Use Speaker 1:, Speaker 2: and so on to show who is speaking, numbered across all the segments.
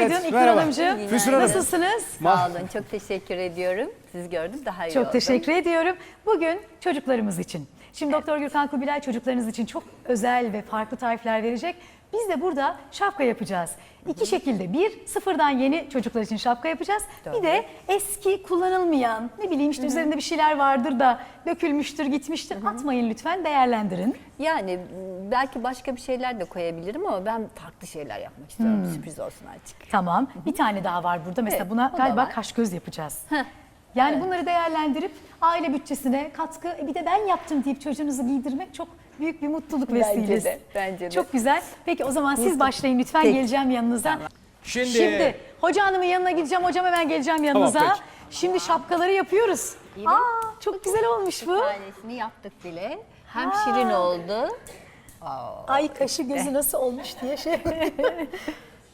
Speaker 1: Günaydın
Speaker 2: Evet, merhaba.
Speaker 1: Hanımcığım.
Speaker 2: Füsun Hanım.
Speaker 1: Nasılsınız?
Speaker 3: Sağ olun. Çok teşekkür ediyorum. Siz gördüm daha iyi
Speaker 1: Çok
Speaker 3: oldum.
Speaker 1: teşekkür ediyorum. Bugün çocuklarımız için. Şimdi Doktor Gürkan Kubilay çocuklarınız için çok özel ve farklı tarifler verecek. Biz de burada şapka yapacağız. İki şekilde. Bir, sıfırdan yeni çocuklar için şapka yapacağız. Bir de eski kullanılmayan, ne bileyim işte üzerinde bir şeyler vardır da dökülmüştür, gitmiştir. Atmayın lütfen, değerlendirin.
Speaker 3: Yani m, belki başka bir şeyler de koyabilirim ama ben farklı şeyler yapmak istiyorum.
Speaker 1: Hmm.
Speaker 3: Sürpriz olsun artık.
Speaker 1: Tamam. Bir tane daha var burada. Mesela
Speaker 3: Evet,
Speaker 1: buna
Speaker 3: o da
Speaker 1: galiba
Speaker 3: var.
Speaker 1: kaş göz yapacağız.
Speaker 3: Heh,
Speaker 1: Yani bunları değerlendirip aile bütçesine katkı, e bir de ben yaptım deyip çocuğunuzu giydirmek çok büyük bir mutluluk
Speaker 3: Bence
Speaker 1: vesilesi.
Speaker 3: de, bence de.
Speaker 1: Çok güzel. Peki o zaman siz başlayın lütfen
Speaker 3: Peki.
Speaker 1: geleceğim yanınıza.
Speaker 2: Şimdi,
Speaker 1: Şimdi hoca hanımın yanına gideceğim. Hocam hemen geleceğim yanınıza.
Speaker 2: peki.
Speaker 1: Şimdi şapkaları yapıyoruz. Aa çok güzel olmuş bu.
Speaker 3: Bir tanesini yaptık bile. Hem şirin oldu.
Speaker 1: Ay kaşı gözü nasıl olmuş diye şey.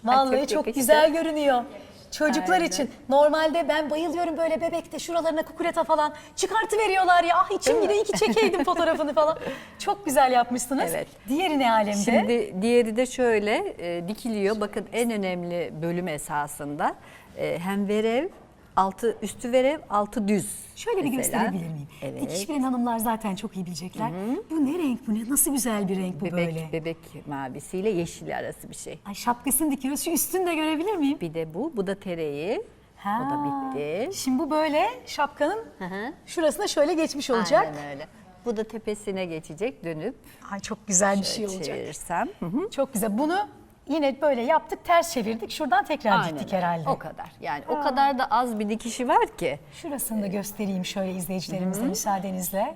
Speaker 1: Vallahi
Speaker 3: çok
Speaker 1: çok, güzel görünüyor. Çocuklar
Speaker 3: Aynen.
Speaker 1: için. Normalde ben bayılıyorum böyle bebekte şuralarına kukuleta falan çıkartı veriyorlar ya. Ah içim gidiyor iki çekeydim fotoğrafını falan. Çok güzel yapmışsınız.
Speaker 3: Evet.
Speaker 1: Diğeri ne alemde?
Speaker 3: Şimdi diğeri de şöyle e, dikiliyor. Bakın en önemli bölüm esasında e, hem verev, altı üstü verev, altı düz.
Speaker 1: Şöyle bir
Speaker 3: mesela.
Speaker 1: gösterebilir miyim?
Speaker 3: Evet.
Speaker 1: Dikiş bilen hanımlar zaten çok iyi bilecekler. Bu ne renk bu ne? Nasıl güzel bir renk bu
Speaker 3: Bebek,
Speaker 1: böyle.
Speaker 3: bebek mavisiyle yeşil arası bir şey.
Speaker 1: Ay şapkasını dikiyoruz. Şu üstünü de görebilir miyim?
Speaker 3: Bir de bu. Bu da tereyi.
Speaker 1: Ha.
Speaker 3: O da bitti.
Speaker 1: Şimdi bu böyle şapkanın
Speaker 3: hı.
Speaker 1: şurasına şöyle geçmiş olacak.
Speaker 3: Aynen öyle. Bu da tepesine geçecek dönüp
Speaker 1: Ay çok güzel bir şey olacak.
Speaker 3: çevirirsem. Hı hı.
Speaker 1: Çok güzel. Bunu yine böyle yaptık, ters çevirdik. Şuradan tekrar
Speaker 3: Aynen
Speaker 1: diktik
Speaker 3: öyle.
Speaker 1: herhalde.
Speaker 3: O kadar. Yani o kadar da az bir dikişi var ki.
Speaker 1: Şurasını da göstereyim şöyle izleyicilerimize müsaadenizle.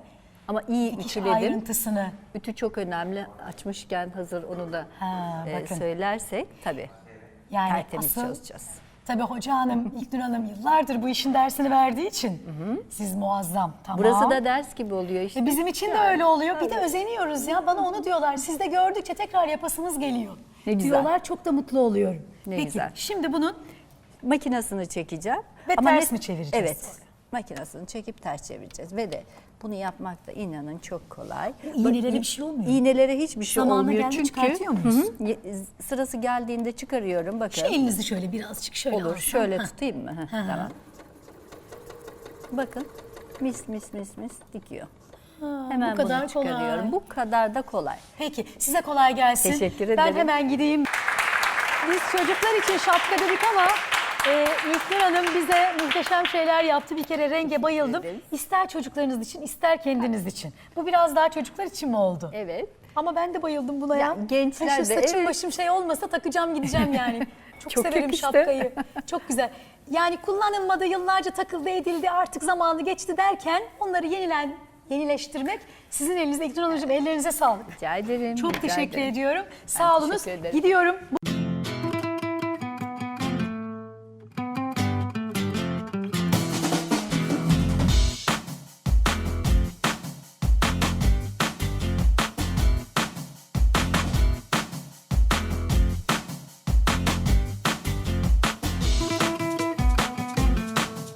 Speaker 3: Ama iyi ütüledim.
Speaker 1: ayrıntısını.
Speaker 3: Ütü çok önemli. Açmışken hazır onu da
Speaker 1: Ha,
Speaker 3: e,
Speaker 1: bakın.
Speaker 3: söylersek tabii
Speaker 1: Yani
Speaker 3: tertemiz
Speaker 1: asıl
Speaker 3: çalışacağız.
Speaker 1: tabii hoca hanım, İlknur hanım yıllardır bu işin dersini verdiği için siz muazzam. Tamam.
Speaker 3: Burası da ders gibi oluyor işte.
Speaker 1: E bizim için de öyle oluyor. Bir de özeniyoruz ya. Bana onu diyorlar. Siz de gördükçe tekrar yapasınız geliyor.
Speaker 3: Ne güzel.
Speaker 1: Diyorlar çok da mutlu oluyorum.
Speaker 3: Ne
Speaker 1: Peki
Speaker 3: güzel.
Speaker 1: şimdi bunun
Speaker 3: Makinasını çekeceğim.
Speaker 1: Ve ters
Speaker 3: ne-
Speaker 1: mi çevireceğiz
Speaker 3: Evet. Makinasını çekip ters çevireceğiz ve de bunu yapmak da inanın çok kolay.
Speaker 1: İğnelere bir şey olmuyor.
Speaker 3: İğnelere hiçbir şey
Speaker 1: Zamanı
Speaker 3: olmuyor
Speaker 1: geldi,
Speaker 3: çünkü
Speaker 1: çıkartıyor muyuz?
Speaker 3: Hı hı. Ye- sırası geldiğinde çıkarıyorum bakın.
Speaker 1: şu elinizi şöyle birazcık şöyle
Speaker 3: Olur.
Speaker 1: alsam.
Speaker 3: Şöyle
Speaker 1: Heh.
Speaker 3: tutayım mı? Heh, tamam. Bakın. Mis mis mis mis dikiyor. Hemen
Speaker 1: bu kadar
Speaker 3: bunu çıkarıyorum.
Speaker 1: kolay.
Speaker 3: Bu kadar da kolay.
Speaker 1: Peki size kolay gelsin.
Speaker 3: Teşekkür
Speaker 1: Ben
Speaker 3: ederim.
Speaker 1: hemen gideyim. Biz çocuklar için şapka dedik ama e, İlknur Hanım bize muhteşem şeyler yaptı. Bir kere renge bayıldım. İster çocuklarınız için ister kendiniz için. Bu biraz daha çocuklar için mi oldu?
Speaker 3: Evet.
Speaker 1: Ama ben de bayıldım buna ya.
Speaker 3: Ya gençler
Speaker 1: Ha, şu
Speaker 3: de,
Speaker 1: saçım
Speaker 3: evet.
Speaker 1: başım şey olmasa takacağım gideceğim yani. Çok,
Speaker 3: Çok
Speaker 1: severim
Speaker 3: yakıştı.
Speaker 1: şapkayı. Çok güzel. Yani kullanılmadı, yıllarca takıldı edildi, artık zamanı geçti derken onları yenilen, yenileştirmek sizin elinizde İlknur Hanımcığım ellerinize sağlık.
Speaker 3: Rica ederim.
Speaker 1: Çok
Speaker 3: rica
Speaker 1: teşekkür
Speaker 3: ederim.
Speaker 1: ediyorum. Sağ olunuz. Gidiyorum.